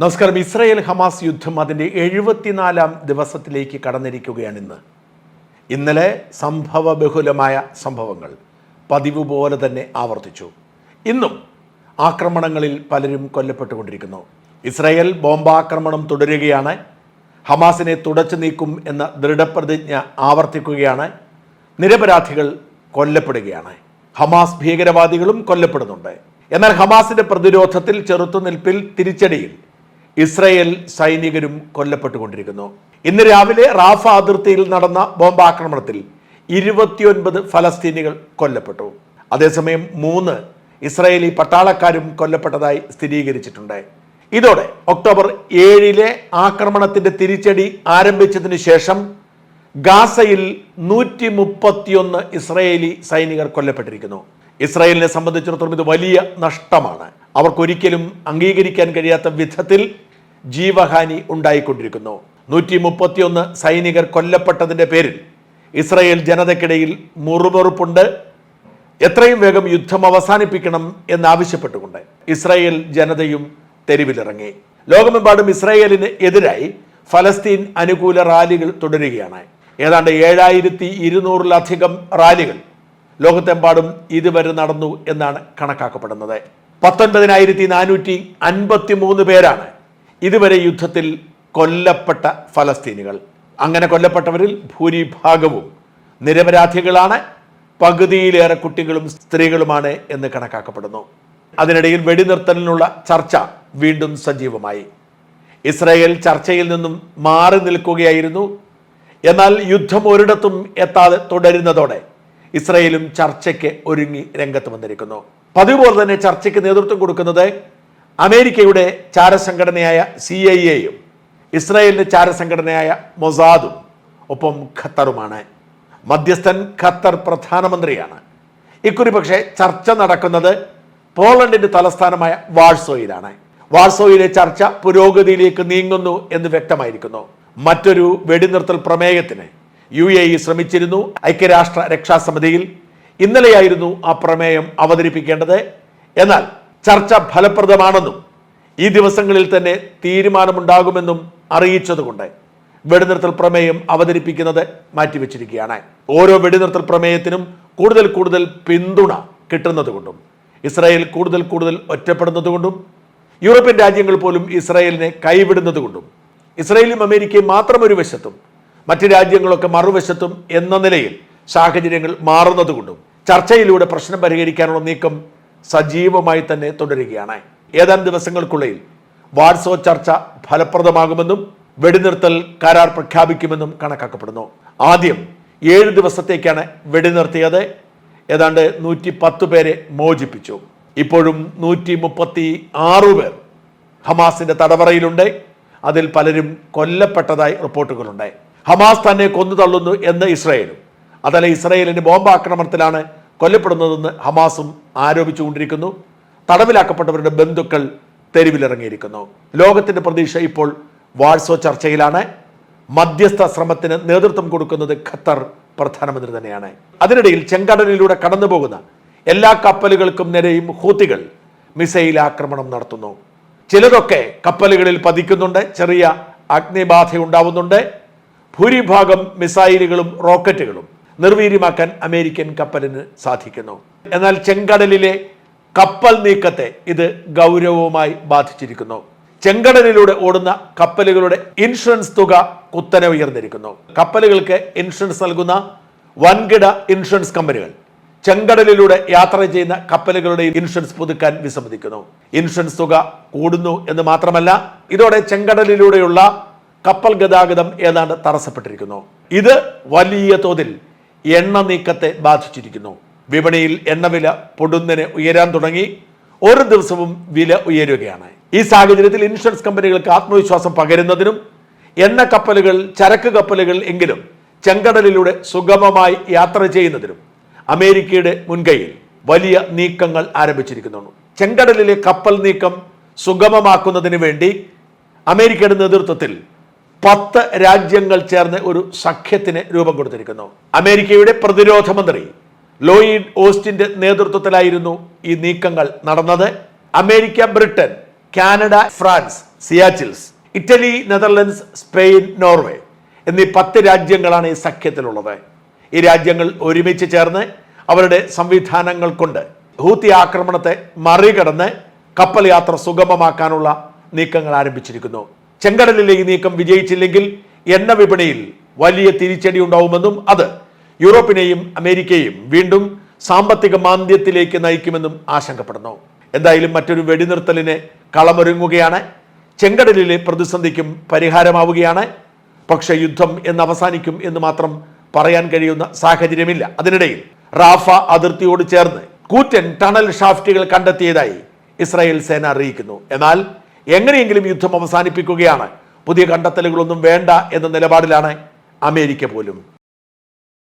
നമസ്കാരം. Israel Hamas യുദ്ധം അതിന്റെ എഴുപത്തിനാലാം ദിവസത്തിലേക്ക് കടന്നിരിക്കുകയാണ് ഇന്ന്. ഇന്നലെ സംഭവ ബഹുലമായ സംഭവങ്ങൾ പതിവ് പോലെ തന്നെ ആവർത്തിച്ചു. ഇന്നും ആക്രമണങ്ങളിൽ പലരും കൊല്ലപ്പെട്ടുകൊണ്ടിരിക്കുന്നു. ഇസ്രയേൽ ബോംബാക്രമണം തുടരുകയാണ്. ഹമാസിനെ തുടച്ചു നീക്കും എന്ന ദൃഢപ്രതിജ്ഞ ആവർത്തിക്കുകയാണ്. നിരപരാധികൾ കൊല്ലപ്പെടുകയാണ്. ഹമാസ് ഭീകരവാദികളും കൊല്ലപ്പെടുന്നുണ്ട്. എന്നാൽ ഹമാസിന്റെ പ്രതിരോധത്തിൽ ചെറുത്തുനിൽപ്പിൽ തിരിച്ചടിയിൽ ഇസ്രയേൽ സൈനികരും കൊല്ലപ്പെട്ടുകൊണ്ടിരിക്കുന്നു. ഇന്ന് രാവിലെ റാഫ അതിർത്തിയിൽ നടന്ന ബോംബാക്രമണത്തിൽ ഇരുപത്തിയൊൻപത് ഫലസ്തീനികൾ കൊല്ലപ്പെട്ടു. അതേസമയം മൂന്ന് ഇസ്രയേലി പട്ടാളക്കാരും കൊല്ലപ്പെട്ടതായി സ്ഥിരീകരിച്ചിട്ടുണ്ട്. ഇതോടെ ഒക്ടോബർ ഏഴിലെ ആക്രമണത്തിന്റെ തിരിച്ചടി ആരംഭിച്ചതിന് ശേഷം ഗാസയിൽ നൂറ്റി മുപ്പത്തിയൊന്ന് ഇസ്രയേലി സൈനികർ കൊല്ലപ്പെട്ടിരിക്കുന്നു. ഇസ്രായേലിനെ സംബന്ധിച്ചിടത്തോളം ഇത് വലിയ നഷ്ടമാണ്. അവർക്കൊരിക്കലും അംഗീകരിക്കാൻ കഴിയാത്ത വിധത്തിൽ ജീവഹാനി ഉണ്ടായിക്കൊണ്ടിരിക്കുന്നു. നൂറ്റി മുപ്പത്തിയൊന്ന് സൈനികർ കൊല്ലപ്പെട്ടതിന്റെ പേരിൽ ഇസ്രയേൽ ജനതയ്ക്കിടയിൽ മുറുമുറുപ്പുണ്ട് എത്രയും വേഗം യുദ്ധം അവസാനിപ്പിക്കണം എന്നാവശ്യപ്പെട്ടുകൊണ്ട് ഇസ്രയേൽ ജനതയും തെരുവിലിറങ്ങി. ലോകമെമ്പാടും ഇസ്രയേലിന് എതിരായി ഫലസ്തീൻ അനുകൂല റാലികൾ തുടരുകയാണ്. ഏതാണ്ട് ഏഴായിരത്തി ഇരുന്നൂറിലധികം റാലികൾ ലോകത്തെമ്പാടും ഇതുവരെ നടന്നു എന്നാണ് കണക്കാക്കപ്പെടുന്നത്. പത്തൊൻപതിനായിരത്തി നാനൂറ്റി അൻപത്തി മൂന്ന് പേരാണ് ഇതുവരെ യുദ്ധത്തിൽ കൊല്ലപ്പെട്ട ഫലസ്തീനികൾ. അങ്ങനെ കൊല്ലപ്പെട്ടവരിൽ ഭൂരിഭാഗവും നിരപരാധികളാണ് പകുതിയിലേറെ കുട്ടികളും സ്ത്രീകളുമാണ് എന്ന് കണക്കാക്കപ്പെടുന്നു. അതിനിടയിൽ വെടിനിർത്തലിനുള്ള ചർച്ച വീണ്ടും സജീവമായി. ഇസ്രായേൽ ചർച്ചയിൽ നിന്നും മാറി നിൽക്കുകയായിരുന്നു. എന്നാൽ യുദ്ധം ഒരിടത്തും എത്താതെ തുടരുന്നതോടെ ഇസ്രയേലും ചർച്ചയ്ക്ക് ഒരുങ്ങി രംഗത്ത് വന്നിരിക്കുന്നു. പതിവ് പോലെ തന്നെ ചർച്ചയ്ക്ക് നേതൃത്വം കൊടുക്കുന്നത് അമേരിക്കയുടെ ചാരസംഘടനയായ സി ഐ എയും ഇസ്രായേലിന്റെ ചാരസംഘടനയായ മൊസാദും ഒപ്പം ഖത്തറുമാണ്. മധ്യസ്ഥൻ ഖത്തർ പ്രധാനമന്ത്രിയാണ്. ഇക്കുറി പക്ഷേ ചർച്ച നടക്കുന്നത് പോളണ്ടിന്റെ തലസ്ഥാനമായ വാഴ്സോയിലാണ്. വാഴ്സോയിലെ ചർച്ച പുരോഗതിയിലേക്ക് നീങ്ങുന്നു എന്ന് വ്യക്തമായിരിക്കുന്നു. മറ്റൊരു വെടിനിർത്തൽ പ്രമേയത്തിന് യു എ ഇ ശ്രമിച്ചിരുന്നു ഐക്യരാഷ്ട്ര രക്ഷാസമിതിയിൽ ഇന്നലെയായിരുന്നു ആ പ്രമേയം അവതരിപ്പിക്കേണ്ടത്. എന്നാൽ ചർച്ച ഫലപ്രദമാണെന്നും ഈ ദിവസങ്ങളിൽ തന്നെ തീരുമാനമുണ്ടാകുമെന്നും അറിയിച്ചതുകൊണ്ട് വെടിനിർത്തൽ പ്രമേയം അവതരിപ്പിക്കുന്നത് മാറ്റിവെച്ചിരിക്കുകയാണ്. ഓരോ വെടിനിർത്തൽ പ്രമേയത്തിനും കൂടുതൽ കൂടുതൽ പിന്തുണ കിട്ടുന്നതുകൊണ്ടും ഇസ്രായേൽ കൂടുതൽ കൂടുതൽ ഒറ്റപ്പെടുന്നതുകൊണ്ടും യൂറോപ്യൻ രാജ്യങ്ങൾ പോലും ഇസ്രായേലിനെ കൈവിടുന്നതുകൊണ്ടും ഇസ്രായേലും അമേരിക്കയും മാത്രം ഒരു വശത്തും മറ്റ് രാജ്യങ്ങളൊക്കെ മറുവശത്തും എന്ന നിലയിൽ സാഹചര്യങ്ങൾ മാറുന്നതുകൊണ്ടും ചർച്ചയിലൂടെ പ്രശ്നം പരിഹരിക്കാനുള്ള നീക്കം സജീവമായി തന്നെ തുടരുകയാണ്. ഏതാനും ദിവസങ്ങൾക്കുള്ളിൽ വാട്സോ ചർച്ച ഫലപ്രദമാകുമെന്നും വെടിനിർത്തൽ കരാർ പ്രഖ്യാപിക്കുമെന്നും കണക്കാക്കപ്പെടുന്നു. ആദ്യം ഏഴ് ദിവസത്തേക്കാണ് വെടിനിർത്തിയത്. ഏതാണ്ട് നൂറ്റി പത്ത് പേരെ മോചിപ്പിച്ചു. ഇപ്പോഴും നൂറ്റി മുപ്പത്തി ആറ് പേർ ഹമാസിന്റെ തടവറയിലുണ്ട്. അതിൽ പലരും കൊല്ലപ്പെട്ടതായി റിപ്പോർട്ടുകളുണ്ട്. ഹമാസ് തന്നെ കൊന്നു തള്ളുന്നു എന്ന് ഇസ്രായേലും. അതല്ല ഇസ്രായേലിന്റെ ബോംബാക്രമണത്തിലാണ് കൊല്ലപ്പെടുന്നതെന്ന് ഹമാസും ആരോപിച്ചുകൊണ്ടിരിക്കുന്നു. തടവിലാക്കപ്പെട്ടവരുടെ ബന്ധുക്കൾ തെരുവിലിറങ്ങിയിരിക്കുന്നു. ലോകത്തിന്റെ പ്രതീക്ഷ ഇപ്പോൾ വാഴ്സോ ചർച്ചയിലാണ്. മധ്യസ്ഥ ശ്രമത്തിന് നേതൃത്വം കൊടുക്കുന്നത് ഖത്തർ പ്രധാനമന്ത്രി തന്നെയാണ്. അതിനിടയിൽ ചെങ്കടലിലൂടെ കടന്നുപോകുന്ന എല്ലാ കപ്പലുകൾക്കും നിരയും ഹൂത്തികൾ മിസൈൽ ആക്രമണം നടത്തുന്നു. ചിലതൊക്കെ കപ്പലുകളിൽ പതിക്കുന്നുണ്ട്. ചെറിയ അഗ്നിബാധ ഉണ്ടാവുന്നുണ്ട് ഭൂരിഭാഗം മിസൈലുകളും റോക്കറ്റുകളും നിർവീര്യമാക്കാൻ അമേരിക്കൻ കപ്പലിന് സാധിക്കുന്നു. എന്നാൽ ചെങ്കടലിലെ കപ്പൽ നീക്കത്തെ ഇത് ഗൗരവമായി ബാധിച്ചിരിക്കുന്നു. ചെങ്കടലിലൂടെ ഓടുന്ന കപ്പലുകളുടെ ഇൻഷുറൻസ് തുക കുത്തനെ ഉയർന്നിരിക്കുന്നു. കപ്പലുകൾക്ക് ഇൻഷുറൻസ് നൽകുന്ന വൻകിട ഇൻഷുറൻസ് കമ്പനികൾ ചെങ്കടലിലൂടെ യാത്ര ചെയ്യുന്ന കപ്പലുകളുടെ ഇൻഷുറൻസ് പുതുക്കാൻ വിസമ്മതിക്കുന്നു. ഇൻഷുറൻസ് തുക കൂടുന്നു എന്ന് മാത്രമല്ല ഇതോടെ ചെങ്കടലിലൂടെയുള്ള കപ്പൽ ഗതാഗതം ഏതാണ്ട് തടസ്സപ്പെട്ടിരിക്കുന്നു. ഇത് വലിയ തോതിൽ എണ്ണ നീക്കത്തെ ബാധിച്ചിരിക്കുന്നു. വിപണിയിൽ എണ്ണവില പൊടുന്നതിന് ഉയരാൻ തുടങ്ങി. ഒരു ദിവസവും വില ഉയരുകയാണ്. ഈ സാഹചര്യത്തിൽ ഇൻഷുറൻസ് കമ്പനികൾക്ക് ആത്മവിശ്വാസം പകരുന്നതിനും എണ്ണ കപ്പലുകൾ ചരക്ക് കപ്പലുകൾ എങ്കിലും ചെങ്കടലിലൂടെ സുഗമമായി യാത്ര ചെയ്യുന്നതിനും അമേരിക്കയുടെ മുൻകൈയിൽ വലിയ നീക്കങ്ങൾ ആരംഭിച്ചിരിക്കുന്നു ചെങ്കടലിലെ കപ്പൽ നീക്കം സുഗമമാക്കുന്നതിന് വേണ്ടി അമേരിക്കയുടെ നേതൃത്വത്തിൽ പത്ത് രാജ്യങ്ങൾ ചേർന്ന് ഒരു സഖ്യത്തിന് രൂപം കൊടുത്തിരിക്കുന്നു. അമേരിക്കയുടെ പ്രതിരോധ മന്ത്രി ലോയിഡ് ഓസ്റ്റിന്റെ നേതൃത്വത്തിലായിരുന്നു ഈ നീക്കങ്ങൾ നടന്നത്. America Britain Canada France Seychelles Italy Netherlands Spain Norway എന്നീ പത്ത് രാജ്യങ്ങളാണ് ഈ സഖ്യത്തിലുള്ളത്. ഈ രാജ്യങ്ങൾ ഒരുമിച്ച് ചേർന്ന് അവരുടെ സംവിധാനങ്ങൾ കൊണ്ട് ഹൂത്തി ആക്രമണത്തെ മറികടന്ന് കപ്പൽ യാത്ര സുഗമമാക്കാനുള്ള നീക്കങ്ങൾ ആരംഭിച്ചിരിക്കുന്നു. ചെങ്കടലിലെ ഈ നീക്കം വിജയിച്ചില്ലെങ്കിൽ എണ്ണ വിപണിയിൽ വലിയ തിരിച്ചടി ഉണ്ടാവുമെന്നും അത് യൂറോപ്പിനെയും അമേരിക്കയെയും വീണ്ടും സാമ്പത്തിക മാന്ദ്യത്തിലേക്ക് നയിക്കുമെന്നും ആശങ്കപ്പെടുന്നു. എന്തായാലും മറ്റൊരു വെടിനിർത്തലിന് കളമൊരുങ്ങുകയാണ്. ചെങ്കടലിലെ പ്രതിസന്ധിക്കും പരിഹാരമാവുകയാണ്. പക്ഷെ യുദ്ധം എന്ന് അവസാനിക്കും എന്ന് മാത്രം പറയാൻ കഴിയുന്ന സാഹചര്യമില്ല. അതിനിടയിൽ റാഫ അതിർത്തിയോട് ചേർന്ന് കൂറ്റൻ ടണൽ ഷാഫ്റ്റുകൾ കണ്ടെത്തിയതായി ഇസ്രായേൽ സേന അറിയിക്കുന്നു. എന്നാൽ എങ്ങനെയെങ്കിലും യുദ്ധം അവസാനിപ്പിക്കുകയാണ്. പുതിയ കണ്ടെത്തലുകളൊന്നും വേണ്ട എന്ന നിലപാടിലാണ് അമേരിക്ക പോലും.